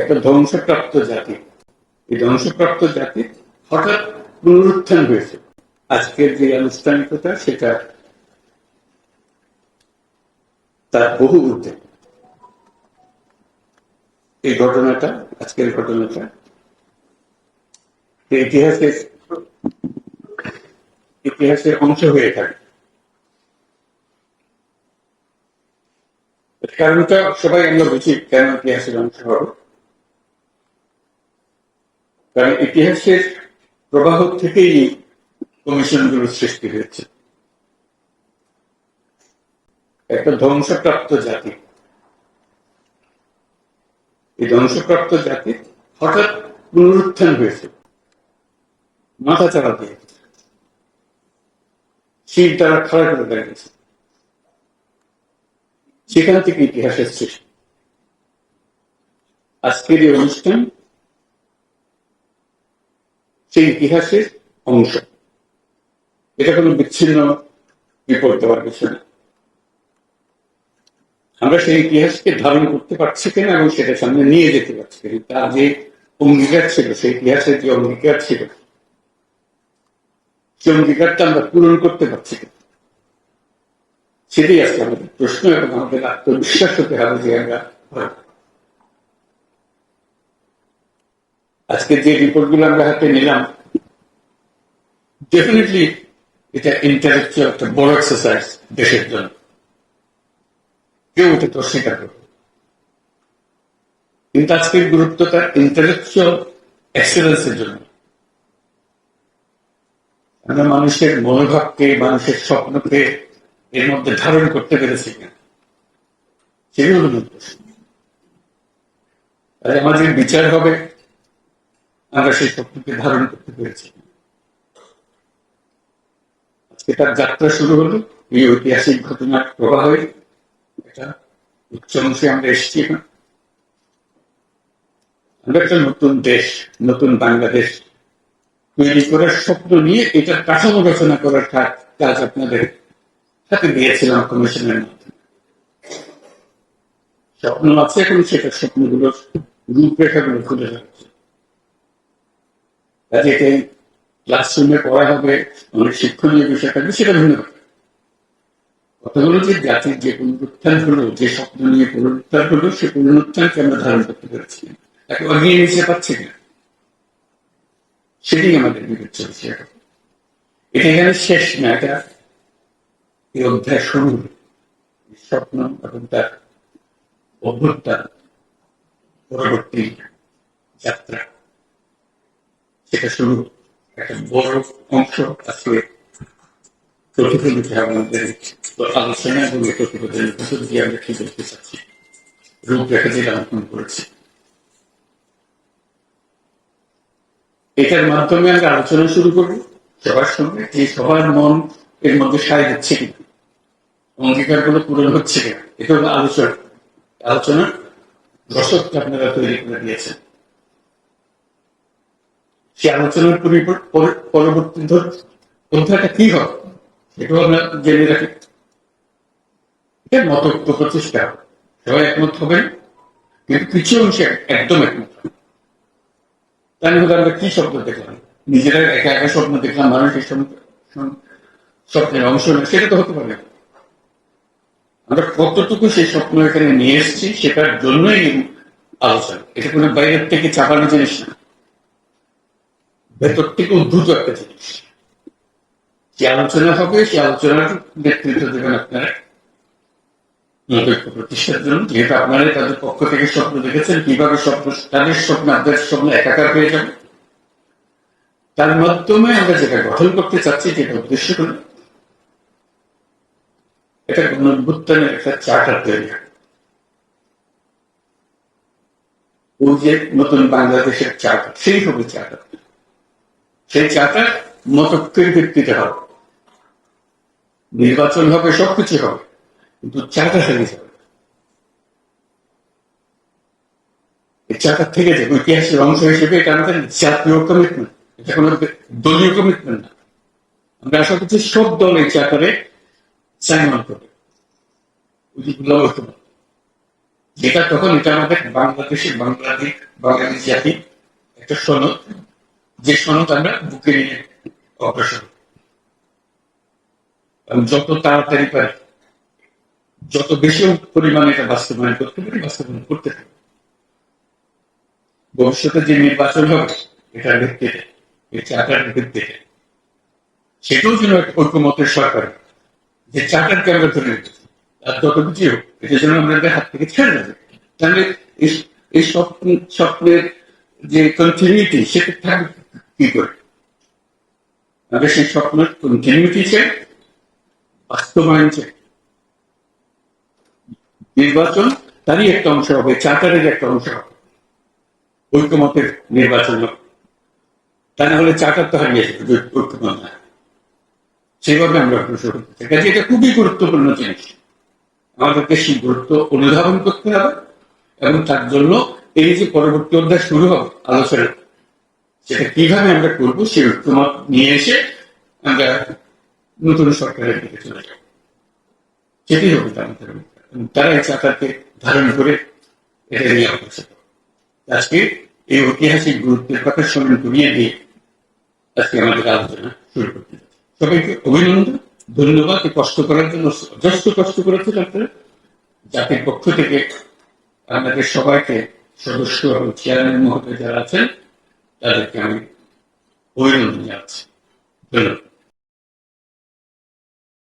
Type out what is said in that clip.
একটা ধ্বংসপ্রাপ্ত জাতি। এই ধ্বংসপ্রাপ্ত জাতি হঠাৎ পুনরুত্থান হয়েছে। আজকের যে আনুষ্ঠানিকতা, সেটা তার বহু ঊর্ধ্বে এই ঘটনাটা, আজকের ঘটনাটা ইতিহাসের ইতিহাসের অংশ হয়ে থাকে। কারণটা সবাই আমরা বুঝি কেন ইতিহাসের অংশ হবে। কারণ ইতিহাসের প্রবাহ থেকেই কমিশনগুলোর সৃষ্টি হয়েছে। একটা ধ্বংসপ্রাপ্ত জাতি। এই ধ্বংসপ্রাপ্ত জাতি হঠাৎ পুনরুত্থান হয়েছে। মাথা চাড়া দিয়ে। শির দ্বারা খাড়া করে দাঁড়িয়েছে সেখান থেকে ইতিহাসের সৃষ্টি। আজকের এই অনুষ্ঠান সেই ইতিহাসের অংশ। এটা কোনো বিচ্ছিন্ন বিপদ দেওয়ার বিষয় না। আমরা সেই ইতিহাসকে ধারণ করতে পারছি কিনা এবং সেটা সামনে নিয়ে যেতে পারছি কিনা, তার যে অঙ্গীকার ছিল, সেই ইতিহাসের যে অঙ্গীকার ছিল, সেই অঙ্গীকারটা আমরা পূরণ করতে পারছি কিনা, সেটাই আজকে আমাদের প্রশ্ন এবং আমাদের আত্মবিশ্বাস হতে হবে যে আমরা আজকে যে রিপোর্টগুলো আমরা হাতে নিলাম ডেফিনেটলি এটা ইন্টালেকচুয়াল একটা বড় এক্সারসাইজ দেশের জন্য। কেউ এটা তো অস্বীকার করবে কিন্তু আজকের গুরুত্বটা ইন্টালেকচুয়াল এক্সেলেন্সের জন্য। আমরা মানুষের মনোভাবকে, মানুষের স্বপ্নকে এর মধ্যে ধারণ করতে পেরেছি কিনা, সেগুলো হলো আমাদের বিচার হবে। আমরা সেই স্বপ্নকে ধারণ করতে পেরেছি। আজকে তার যাত্রা শুরু হলো। এই ঐতিহাসিক ঘটনার প্রবাহে একটা উচ্চ অংশে আমরা এসেছি এখন। আমরা একটা নতুন দেশ, নতুন বাংলাদেশ তৈরি করার স্বপ্ন নিয়ে এটা কাঠামো রচনা করার কাজ আপনাদের হাতে দিয়েছিলাম কমিশনের মাধ্যমে। স্বপ্ন আছে এখন সেটা স্বপ্নগুলোর রূপরেখাগুলো খুলে যাচ্ছে কাজে ক্লাসরুমে পড়া হবে, অনেক শিক্ষণীয় বিষয় থাকবে সেটা ভিন্ন কথা কথা হলো যে জাতির যে পুনরুত্থান হলো, যে স্বপ্ন নিয়ে পুনরুত্থান হলো, সে পুনরুত্থানকে আমরা ধারণ করতে পেরেছি। তাকে অগিয়ে নিতে পারছি না। সেটাই আমাদের বিবেচ্য বিষয় এটা এখানে শেষ না এটা এই অধ্যায় শুরু। স্বপ্ন এবং তার অভ্যুত্থান, পরবর্তী যাত্রা। সেটা শুরু একটা বড় অংশ আজকে প্রতিফলিত হয় আমাদের আলোচনা এবং এই প্রতিবেদনের ভিতর দিয়ে কি বলতে চাচ্ছি? রূপরেখা যেটা অঙ্কন করেছি। এটার মাধ্যমে আমরা আলোচনা শুরু করব সবার সঙ্গে। এই সবার মন এর মধ্যে সায় দিচ্ছে কিনা অঙ্গীকারগুলো পূরণ হচ্ছে কিনা? এটা হলো আলোচনা। আলোচনা দর্শককে আপনারা তৈরি করে দিয়েছেন। সেই আলোচনার পরিবর- পর- পরবর্তী অধ্যায়টা কি হবে? এটাও আমরা জেনে রাখি। মত প্রচেষ্টা। সবাই একমত হবেন? কিন্তু কিছু অংশে একদম একমত হবে। তাহলে হয়তো আমরা কি স্বপ্ন দেখলাম? নিজেরা একা একা স্বপ্ন দেখলাম মানুষের স্বপ্নের অংশ না সেটা তো হতে পারে। আমরা কতটুকু সেই স্বপ্ন এখানে নিয়ে এসেছি, সেটার জন্যই আলোচনা। এটা কোনো বাইরের থেকে চাপানো জিনিস না। ভেতর থেকে উদ্ভূত একটা জিনিস যে আলোচনা হবে? সেই আলোচনার নেতৃত্ব দেবেন আপনারা? নিরপেক্ষ প্রতিষ্ঠার জন্য, যেহেতু আপনারা তাদের পক্ষ থেকে স্বপ্ন দেখেছেন, কীভাবে স্বপ্ন, তাদের স্বপ্ন, আপনাদের স্বপ্ন একাকার হয়ে যাবে। তার মাধ্যমে আমরা যেটা গঠন করতে চাচ্ছি, যেটা উদ্দেশ্য হলো, এটা গণঅভ্যুত্থানের একটা চার্টার তৈরি। ওই যে নতুন বাংলাদেশের চার্টার সেই হবে চার্টার সেই চার্টার মতক্ষের ভিত্তিতে হবে। নির্বাচন হবে, সবকিছু হবে, কিন্তু চার্টার হারিয়ে যাবে। এই থেকে যাবে ইতিহাসের অংশ হিসেবে এটা আমাদের জাতীয় কমিটমেন্ট এটা কোনো দলীয় কমিটমেন্ট না। আমরা আশা করছি সব দল এই সাইন অন করবে। যেটা তখন এটা আমাদের বাংলাদেশের বাংলাদেশ বাঙালি জাতি, একটা সনদ। যে সনদ আমরা বুকে নিয়ে অগ্রসর যত তাড়াতাড়ি পারি, যত বেশি পরিমাণে এটা বাস্তবায়ন করতে পারি, বাস্তবায়ন করতে পারি। ভবিষ্যতে যে নির্বাচন হবে, এটার ভিত্তিতে, এই চার্টারের ভিত্তিতে, সেটাও যেন ঐক্যমতের সরকার যে চার্টারকে আমরা ধরে রেখেছি আর যত কিছু হোক, এটা যেন আমাদের হাত থেকে ছেড়ে যাবে তাহলে এই- এই স্বপ্ন স্বপ্নের যে কন্টিনিউটি সেটা থাকবে। কি করে আমাদের সেই স্বপ্নের কন্টিনিউটি চাই বাস্তবায়ন চাই নির্বাচন, তারই একটা অংশ হবে, চার্টারের একটা অংশ হবে। ঐক্যমতের নির্বাচন। তা না হলে চার্টার তো হারিয়ে যাবে ঐক্যমত না। সেইভাবে আমরা অগ্রসর হতে চাই। কাজে এটা খুবই গুরুত্বপূর্ণ জিনিস। আমাদেরকে সেই গুরুত্ব অনুধাবন করতে হবে এবং তার জন্য এই যে পরবর্তী অধ্যায় শুরু হবে, আলোচনা সেটা কীভাবে আমরা করব সেই ঐক্যমত নিয়ে এসে আমরা নতুন সরকারের দিকে চলে যাব। সেটাই হবে আমাদের। তারা এই চাকাকে ধারণ করে এটা নিয়ে অগ্রসর আজকে এই ঐতিহাসিক গুরুত্বের কথা স্মরণ করিয়ে দিয়ে আজকে আমাদের আলোচনা শুরু করতে সবাইকে অভিনন্দন, ধন্যবাদ কষ্ট করার জন্য যথেষ্ট কষ্ট করেছেন আপনারা। জাতির পক্ষ থেকে আপনাদের সবাইকে সদস্য এবং চেয়ারম্যান মহোদয় যারা আছেন তাদেরকে আমি অভিনন্দন জানাচ্ছি ধন্যবাদ